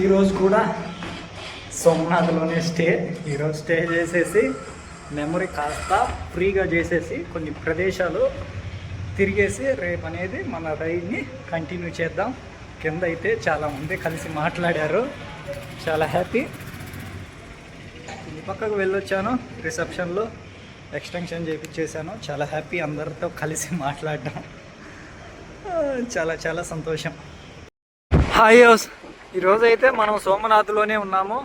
ఈరోజు కూడా సోమనాథ్లోనే స్టే. ఈరోజు స్టే చేసేసి మెమరీ కాస్త ఫ్రీగా చేసేసి కొన్ని ప్రదేశాలు తిరిగేసి రేపు అనేది మన రైడ్ని కంటిన్యూ చేద్దాం. కింద అయితే చాలామంది కలిసి మాట్లాడారు. చాలా హ్యాపీ ఈ పక్కకు వెళ్ళొచ్చాను రిసెప్షన్లో ఎక్స్టెన్షన్ చేయించేసాను చాలా హ్యాపీ అందరితో కలిసి మాట్లాడడం. చాలా చాలా సంతోషం. హాయ్ ఈరోజు అయితే మనం సోమనాథ్లోనే ఉన్నాము.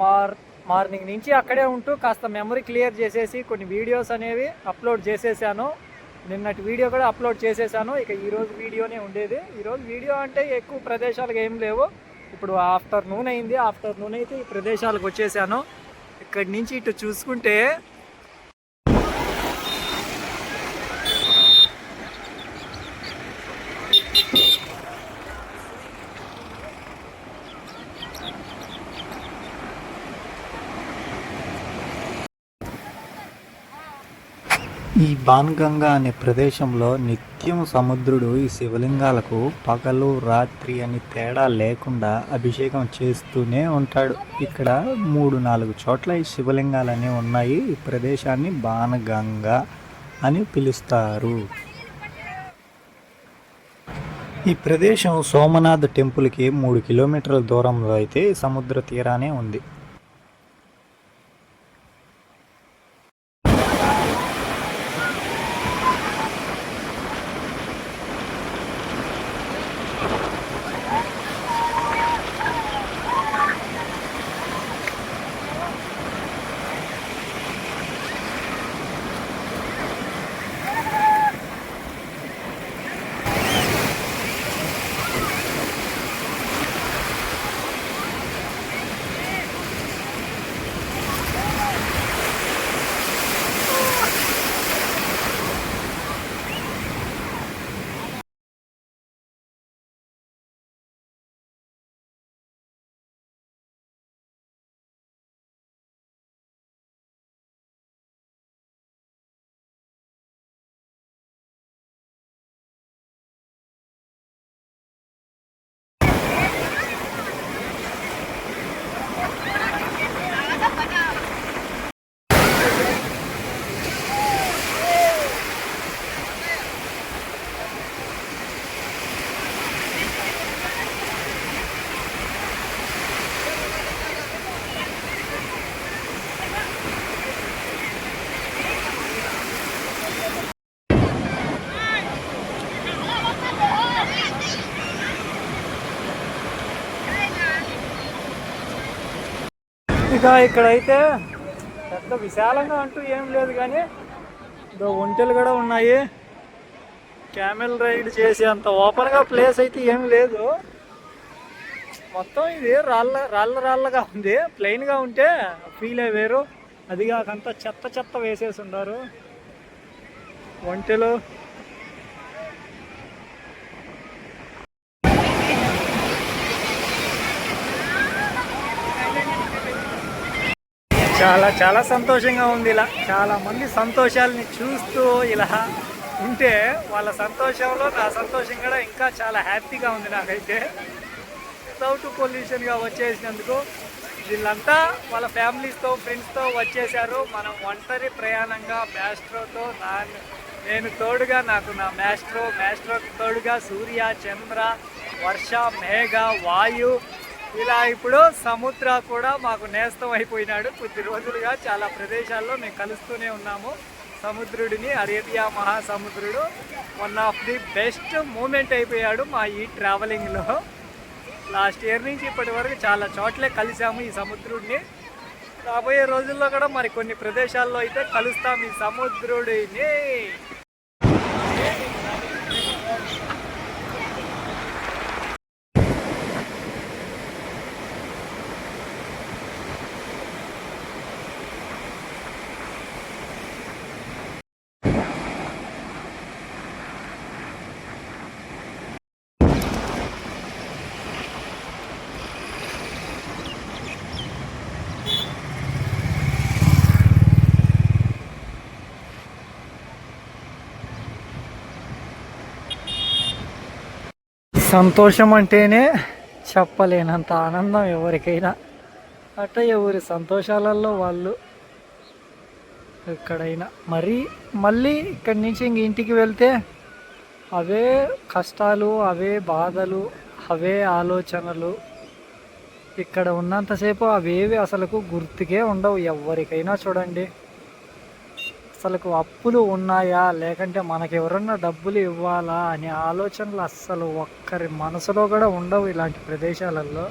మార్ మార్నింగ్ నుంచి అక్కడే ఉంటూ కాస్త మెమరీ క్లియర్ చేసేసి కొన్ని వీడియోస్ అనేవి అప్లోడ్ చేసేసాను. నిన్నటి వీడియో కూడా అప్లోడ్ చేసేసాను. ఇక ఈరోజు వీడియోనే ఉండేది. ఈరోజు వీడియో అంటే ఎక్కువ ప్రదేశాలకు ఏం లేవు. ఇప్పుడు ఆఫ్టర్నూన్ అయింది. ఆఫ్టర్నూన్ అయితే ఈ ప్రదేశాలకు వచ్చేసాను. ఇక్కడి నుంచి ఇటు చూసుకుంటే ఈ బాన్గంగా అనే ప్రదేశంలో నిత్యం సముద్రుడు ఈ శివలింగాలకు పగలు రాత్రి అని తేడా లేకుండా అభిషేకం చేస్తూనే ఉంటాడు. ఇక్కడ మూడు నాలుగు చోట్ల ఈ శివలింగాలనే ఉన్నాయి. ఈ ప్రదేశాన్ని బాణగంగా అని పిలుస్తారు. ఈ ప్రదేశం సోమనాథ్ టెంపుల్కి మూడు కిలోమీటర్ల దూరంలో అయితే సముద్ర తీరానే ఉంది. ఇక ఇక్కడైతే పెద్ద విశాలంగా అంటూ ఏం లేదు కానీ ఇదో ఒంటెలు కూడా ఉన్నాయి. క్యామెల్ రైడ్ చేసే అంత ఓపెన్గా ప్లేస్ అయితే ఏం లేదు. మొత్తం ఇది రాళ్ళ రాళ్ళ రాళ్ళగా ఉంది. ప్లెయిన్గా ఉంటే ఫీల్ వేరు. అది కాకంతా చెత్త చెత్త వేసేసి ఉన్నారు. ఒంటెలు చాలా చాలా సంతోషంగా ఉంది ఇలా. చాలా మంది సంతోషాలని చూస్తూ ఇలా ఉంటే వాళ్ళ సంతోషంలో నా సంతోషం కూడా ఇంకా చాలా హ్యాపీగా ఉంది నాకైతే. వితౌట్ పొల్యూషన్గా వచ్చేసినందుకు వీళ్ళంతా వాళ్ళ ఫ్యామిలీస్తో ఫ్రెండ్స్తో వచ్చేసారు మనం ఒంటరి ప్రయాణంగా మ్యాస్ట్రోతో నా నేను తోడుగా నాకు నా మ్యాస్ట్రో మ్యాస్ట్రోకి తోడుగా సూర్య చంద్ర వర్ష మేఘ వాయు ఇలా ఇప్పుడు సముద్ర కూడా మాకు నేస్తం అయిపోయినాడు. కొద్ది రోజులుగా చాలా ప్రదేశాల్లో మేము కలుస్తూనే ఉన్నాము. సముద్రుడిని Arabia మహాసముద్రుడు one of the best moment అయిపోయాడు మా ఈ ట్రావెలింగ్లో లాస్ట్ ఇయర్ నుంచి ఇప్పటి వరకు చాలా చోట్లే కలిసాము ఈ సముద్రుడిని. రాబోయే రోజుల్లో కూడా మరి కొన్ని ప్రదేశాల్లో అయితే కలుస్తాం ఈ సముద్రుడిని. సంతోషం అంటేనే చెప్పలేనంత ఆనందం ఎవరికైనా. అట్ట ఎవరి సంతోషాలలో వాళ్ళు ఎక్కడైనా. మరి మళ్ళీ ఇక్కడి నుంచి ఇంక ఇంటికి వెళ్తే అవే కష్టాలు అవే బాధలు అవే ఆలోచనలు. ఇక్కడ ఉన్నంతసేపు అవేవి అసలుకు గుర్తుకే ఉండవు ఎవరికైనా చూడండి. అసలు అప్పులు ఉన్నాయా? లేకంటే మనకి ఎవరన్నా డబ్బులు ఇవ్వాలా? అనే ఆలోచనలు అస్సలు ఒక్కరి మనసులో కూడా ఉండవు ఇలాంటి ప్రదేశాలలో.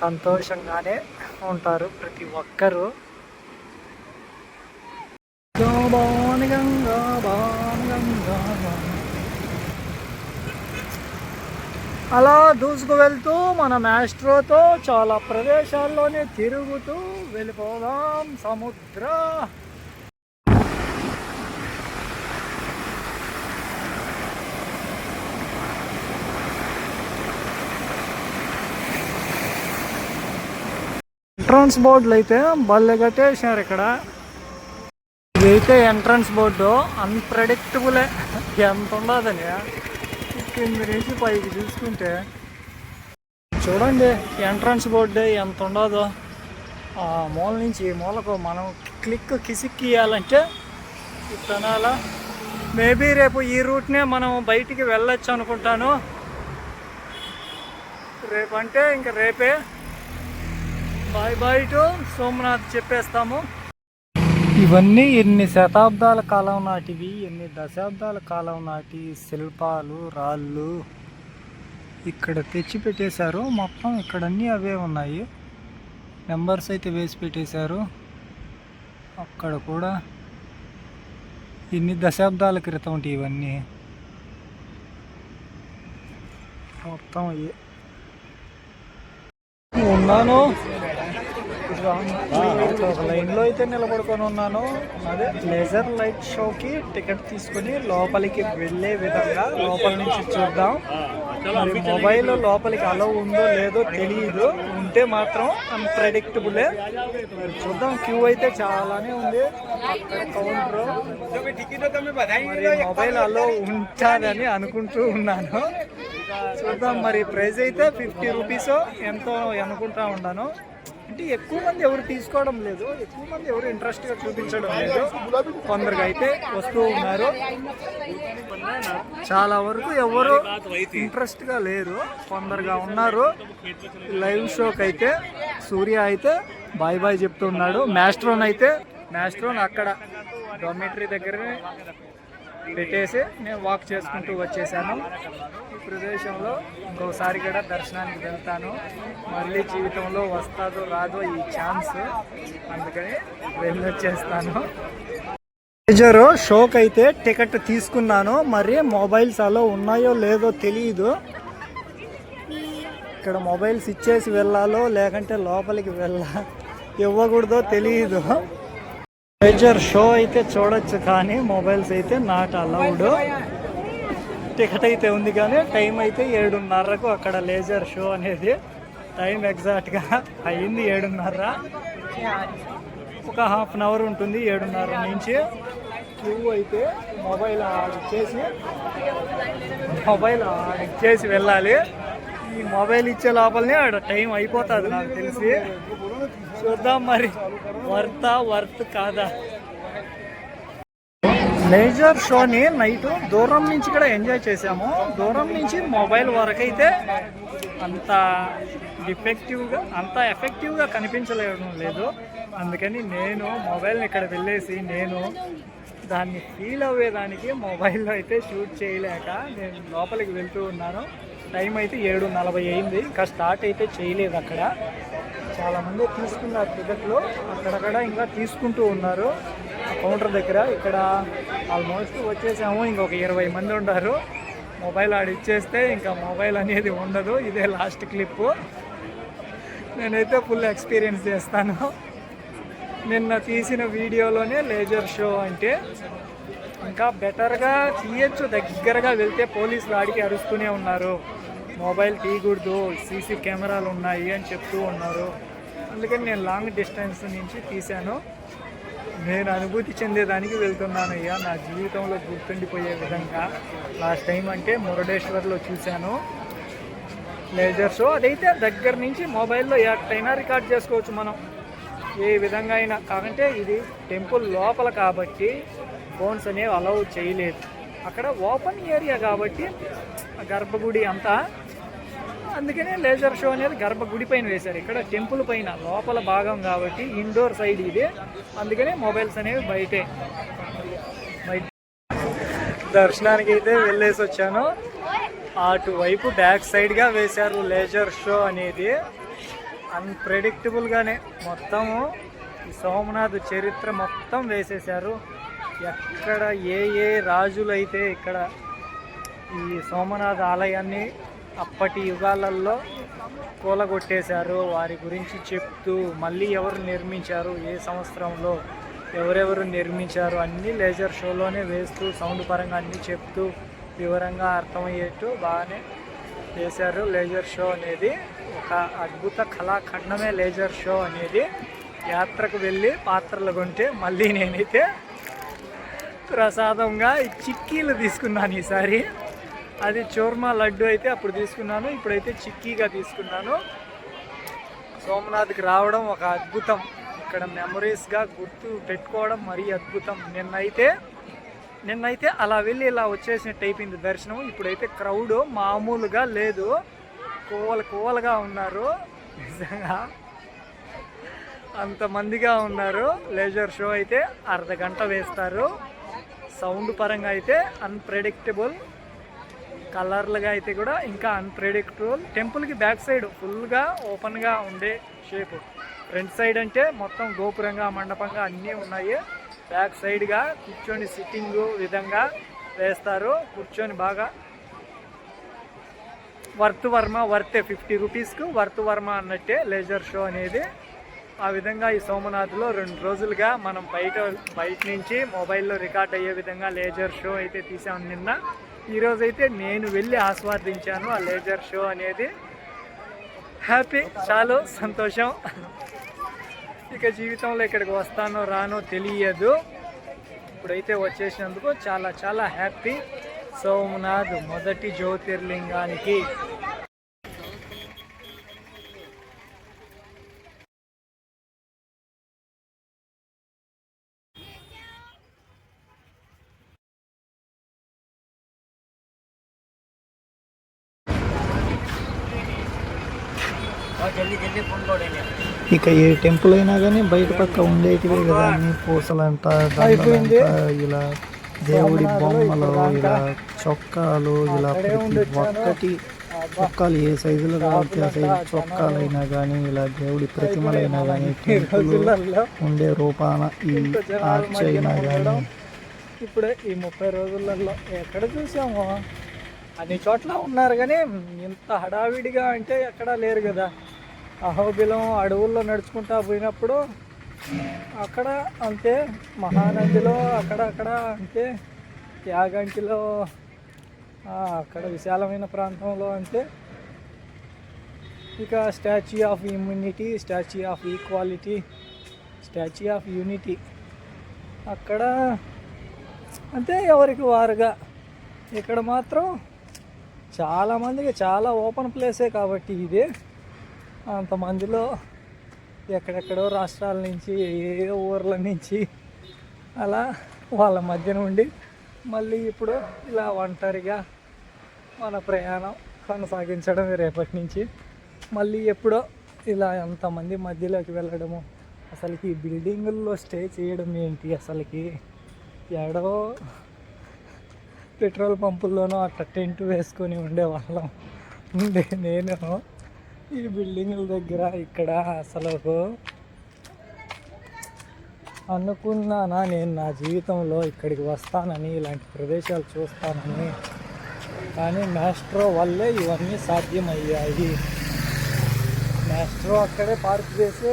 సంతోషంగానే ఉంటారు ప్రతి ఒక్కరూ. గంగా అలా దూసుకు వెళ్తూ మన మ్యాస్ట్రోతో చాలా ప్రదేశాల్లోనే తిరుగుతూ వెళ్ళిపోదాం సముద్ర ఎంట్రన్స్ బోర్డులు అయితే బల్లె కట్టేసారు ఇక్కడ. ఇదైతే ఎంట్రన్స్ బోర్డు అన్ప్రెడిక్టబులే ఎంత ఉండదని. కింద నుంచి పైకి చూసుకుంటే. చూడండి ఎంట్రన్స్ బోర్డు ఎంత ఉండదో. ఆ మూల నుంచి ఈ మూలకు మనం క్లిక్ కిసిక్కియాలంటే ఇవ్వాలంటే ఇతనాల మేబీ రేపు ఈ రూట్నే మనం బయటికి వెళ్ళొచ్చు అనుకుంటాను. రేపంటే ఇంకా రేపే బాయ్ బాయ్ టు సోమనాథ్ చెప్పేస్తాము. ఇవన్నీ ఎన్ని శతాబ్దాల కాలం నాటివి ఎన్ని దశాబ్దాల కాలం నాటి శిల్పాలు రాళ్ళు ఇక్కడ తెచ్చి పెట్టేశారు మొత్తం ఇక్కడ అన్నీ అవే ఉన్నాయి. నెంబర్స్ అయితే వేసి పెట్టేశారు. అక్కడ కూడా ఎన్ని దశాబ్దాల క్రితం ఉంటాయి ఇవన్నీ. మొత్తం ఉన్నాను. ఉన్నాను ఒక లైన్లో అయితే నిలబడుకొని ఉన్నాను. అదే లేజర్ లైట్ షోకి టికెట్ తీసుకుని లోపలికి వెళ్ళే విధంగా లోపల నుంచి చూద్దాం. మరి మొబైల్ లోపలికి అలో ఉందో లేదో తెలియదు ఉంటే మాత్రం అన్ప్రెడిక్టబులే మరి చూద్దాం. క్యూ అయితే చాలానే ఉంది. కౌంటర్ మరి మొబైల్ అలో ఉంటుందని అనుకుంటూ ఉన్నాను. చూద్దాం. మరి ప్రైస్ అయితే ఫిఫ్టీ రూపీస్ ఎంతో అనుకుంటా ఉన్నాను. అంటే ఎక్కువ మంది ఎవరు తీసుకోవడం లేదు. ఎక్కువ మంది ఎవరు ఇంట్రెస్ట్గా చూపించడం లేదు. కొందరికి అయితే వస్తూ ఉన్నారు. చాలా వరకు ఎవరు ఇంట్రెస్ట్గా లేరు. కొందరుగా ఉన్నారు. లైవ్ షోకి అయితే సూర్య అయితే బాయ్ బాయ్ చెప్తున్నాడు. మ్యాస్ట్రోన్ అయితే మ్యాస్ట్రోన్ అక్కడ. డొమిటరీ దగ్గరనే. పెట్టేసి నేను వాక్ చేసుకుంటూ వచ్చేసాను ఈ ప్రదేశంలో ఇంకోసారి కూడా దర్శనానికి వెళ్తాను. మళ్ళీ జీవితంలో వస్తాదో రాదో ఈ ఛాన్స్ అందుకని చేస్తాను మేజర్ షోక్ అయితే టికెట్ తీసుకున్నాను. మరి మొబైల్స్ అలో ఉన్నాయో లేదో తెలియదు ఇక్కడ మొబైల్స్ ఇచ్చేసి వెళ్ళాలో లేకంటే లోపలికి వెళ్ళా? ఇవ్వకూడదో తెలియదు మేజర్ షో అయితే చూడొచ్చు కానీ మొబైల్స్ అయితే నాట్ అలౌడ్ టికెట్ అయితే ఉంది కానీ టైం అయితే ఏడున్నరకు అక్కడ లేజర్ షో అనేది టైం ఎగ్జాక్ట్గా అయింది ఏడున్నర. ఒక హాఫ్ అన్ అవర్ ఉంటుంది ఏడున్నర నుంచి. క్యూ అయితే మొబైల్ ఇచ్చేసి మొబైల్ ఇచ్చేసి వెళ్ళాలి. ఈ మొబైల్ ఇచ్చే లోపలనే ఆడ టైం అయిపోతుంది నాకు తెలిసి. చూద్దాం మరి. వర్త్ వర్త్ కాదా? మేజర్ షోని నైట్ దూరం నుంచి కూడా ఎంజాయ్ చేసాము దూరం నుంచి మొబైల్ వరకు అయితే అంత డిఫెక్టివ్గా అంత ఎఫెక్టివ్గా కనిపించలేడం లేదు. అందుకని నేను మొబైల్ని ఇక్కడ వెళ్ళేసి నేను దాన్ని ఫీల్ అవ్వేదానికి మొబైల్లో అయితే షూట్ చేయలేక నేను లోపలికి వెళ్తూ ఉన్నాను. టైం అయితే ఏడు నలభై అయింది. ఇంకా స్టార్ట్ అయితే చేయలేదు అక్కడ. చాలామంది తీసుకున్నారు టికెట్లు అక్కడక్కడ ఇంకా తీసుకుంటూ ఉన్నారు. ఆ కౌంటర్ దగ్గర ఇక్కడ ఆల్మోస్ట్ వచ్చేసాము. ఇంకొక ఇరవై మంది ఉన్నారు. మొబైల్ ఆడిచ్చేస్తే ఇంకా మొబైల్ అనేది ఉండదు. ఇదే లాస్ట్ క్లిప్. నేనైతే ఫుల్ ఎక్స్పీరియన్స్ చేస్తాను. నిన్న తీసిన వీడియోలోనే లేజర్ షో అంటే ఇంకా బెటర్గా తీయచ్చు. దగ్గరగా వెళ్తే పోలీసులు ఆడికి అరుస్తూనే ఉన్నారు. మొబైల్ తీయకూడదు. సీసీ కెమెరాలు ఉన్నాయి అని చెప్తూ ఉన్నారు. అందుకని నేను లాంగ్ డిస్టెన్స్ నుంచి తీశాను. నేను అనుభూతి చెందేదానికి వెళ్తున్నాను అయ్యా నా జీవితంలో గుర్తుండిపోయే విధంగా. లాస్ట్ టైం అంటే మురుడేశ్వర్లో చూశాను. లేజర్ షో అదైతే దగ్గర నుంచి మొబైల్లో ఎట్టయినా రికార్డ్ చేసుకోవచ్చు మనం. ఏ విధంగా అయినా. కాకంటే ఇది టెంపుల్ లోపల కాబట్టి ఫోన్స్ అనేవి అలౌ చేయలేదు. అక్కడ ఓపెన్ ఏరియా కాబట్టి ఆ గర్భగుడి అంతా అందుకనే లేజర్ షో అనేది గర్భగుడి పైన వేశారు. ఇక్కడ టెంపుల్ పైన లోపల భాగం కాబట్టి ఇండోర్ సైడ్ ఇది. అందుకనే మొబైల్స్ అనేవి బయటే. బయట. దర్శనానికి అయితే వెళ్ళేసి వచ్చాను. అటువైపు బ్యాక్ సైడ్గా వేశారు లేజర్ షో అనేది. అన్ప్రెడిక్టబుల్గానే మొత్తము ఈ సోమనాథ్ చరిత్ర మొత్తం వేసేశారు. ఎక్కడ ఏ ఏ రాజులు అయితే ఇక్కడ ఈ సోమనాథ ఆలయాన్ని అప్పటి యుగాలలో కూలగొట్టేశారు. వారి గురించి చెప్తూ మళ్ళీ ఎవరు నిర్మించారు? ఏ సంవత్సరంలో ఎవరెవరు నిర్మించారు? అన్నీ లేజర్ షోలోనే వేస్తూ సౌండ్ పరంగా అన్నీ చెప్తూ వివరంగా అర్థమయ్యేట్టు బాగానే చేశారు. లేజర్ షో అనేది ఒక అద్భుత కళాఖండమే. లేజర్ షో అనేది యాత్రకు వెళ్ళి పాత్రలు కొంటే మళ్ళీ నేనైతే ప్రసాదంగా చిక్కీలు తీసుకున్నాను ఈసారి. అది చూర్మా లడ్డు అయితే అప్పుడు తీసుకున్నాను ఇప్పుడైతే చిక్కీగా తీసుకున్నాను. సోమనాథ్కి రావడం ఒక అద్భుతం. ఇక్కడ మెమరీస్గా గుర్తు పెట్టుకోవడం మరీ అద్భుతం. నిన్నైతే నిన్నైతే అలా వెళ్ళి ఇలా వచ్చేసినట్టు అయిపోయింది దర్శనం. ఇప్పుడైతే క్రౌడ్ మామూలుగా లేదు. కోవలు కోవలుగా ఉన్నారు. నిజంగా అంతమందిగా ఉన్నారు. లేజర్ షో అయితే అర్ధ గంట వేస్తారు. సౌండ్ పరంగా అయితే అన్ప్రెడిక్టబుల్ కలర్లుగా అయితే కూడా ఇంకా అన్ప్రెడిక్టబుల్ టెంపుల్కి బ్యాక్ సైడ్ ఫుల్గా ఓపెన్గా ఉండే షేప్ ఫ్రంట్ సైడ్ అంటే మొత్తం గోపురంగా మండపంగా అన్నీ ఉన్నాయి. బ్యాక్ సైడ్గా కూర్చొని సిట్టింగ్ విధంగా వేస్తారు. కూర్చొని బాగా వర్త్ వర్మ వర్తే ఫిఫ్టీ రూపీస్కు వర్త్ వర్మ అన్నట్టే లేజర్ షో అనేది ఆ విధంగా ఈ సోమనాథ్లో రెండు రోజులుగా మనం బయట బయట నుంచి మొబైల్లో రికార్డ్ అయ్యే విధంగా లేజర్ షో అయితే తీసాం నిన్న. ఈరోజు అయితే నేను వెళ్ళి ఆస్వాదించాను ఆ లేజర్ షో అనేది. హ్యాపీ చాలు సంతోషం. ఇక జీవితంలో ఇక్కడికి వస్తానో రానో తెలియదు. ఇప్పుడైతే వచ్చేసినందుకు చాలా చాలా హ్యాపీ. సోమనాథ్ మొదటి జ్యోతిర్లింగానికి ఇక ఏ టెంపుల్ అయినా కానీ బయట పక్క ఉండేటివే కదా అన్ని పూసలంట దండలంట, ఇలా దేవుడి బొమ్మలు ఇలా చొక్కాలు ఇలా ప్రతి ఒక్కటి చొక్కాలు ఏ సైజులో కాబట్టి ఆ సైజు చొక్కాలైనా కానీ ఇలా దేవుడి ప్రతిమలైనా కానీ టెంపుల్ ఉండే రూపాన ఈ ఆర్చ్ అయినా కానీ ఇప్పుడే ఈ ముప్పై రోజులలో ఎక్కడ చూసాము? అన్ని చోట్ల ఉన్నారు కానీ ఇంత హడావిడిగా అంటే ఎక్కడా లేరు కదా. అహోబిలం అడవుల్లో నడుచుకుంటా పోయినప్పుడు అక్కడ అంతే మహానదిలో అక్కడ అక్కడ అంతే యాగంటిలో అక్కడ విశాలమైన ప్రాంతంలో అంతే. ఇక statue of immunity statue of equality statue of unity. అక్కడ అంతే ఎవరికి వారుగా. ఇక్కడ మాత్రం చాలామందికి చాలా ఓపెన్ ప్లేసే కాబట్టి ఇది. అంతమందిలో ఎక్కడెక్కడో రాష్ట్రాల నుంచి ఏ ఊర్ల నుంచి అలా వాళ్ళ మధ్య నుండి మళ్ళీ ఇప్పుడు ఇలా ఒంటరిగా మన ప్రయాణం కొనసాగించడం రేపటి నుంచి. మళ్ళీ ఎప్పుడో ఇలా ఎంతమంది మధ్యలోకి వెళ్ళడము. అసలుకి ఈ బిల్డింగుల్లో స్టే చేయడం ఏంటి అసలుకి? ఎడో పెట్రోల్ పంపుల్లోనూ అట్లా టెంట్ వేసుకొని ఉండేవాళ్ళం ఉండే నేను. ఈ బిల్డింగ్ల దగ్గర ఇక్కడ అసలు అనుకున్నానా నేను నా జీవితంలో ఇక్కడికి వస్తానని ఇలాంటి ప్రదేశాలు చూస్తానని. కానీ మ్యాస్ట్రో వల్లే ఇవన్నీ సాధ్యమయ్యాయి. మ్యాస్ట్రో అక్కడే పార్క్ చేసి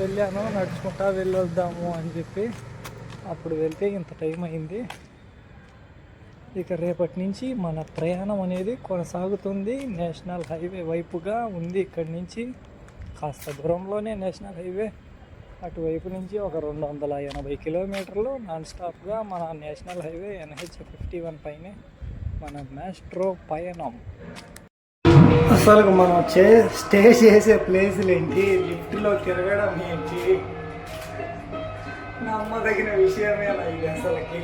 వెళ్ళాను నడుచుకుంటా వెళ్ళొద్దాము అని చెప్పి. అప్పుడు వెళ్తే ఇంత టైం అయింది. ఇక రేపటి నుంచి మన ప్రయాణం అనేది కొనసాగుతుంది. నేషనల్ హైవే వైపుగా ఉంది ఇక్కడి నుంచి. కాస్త దూరంలోనే నేషనల్ హైవే. అటువైపు నుంచి ఒక రెండు వందల ఎనభై కిలోమీటర్లు నాన్ స్టాప్గా మన national highway NH fifty one పైనే మన మ్యాస్ట్రో పయనం. అసలు మనం చే స్టే చేసే ప్లేసులు ఏంటి? లిఫ్ట్లో తిరగడం ఏంటి? నమ్మదగిన విషయమే ఇది అసలుకి.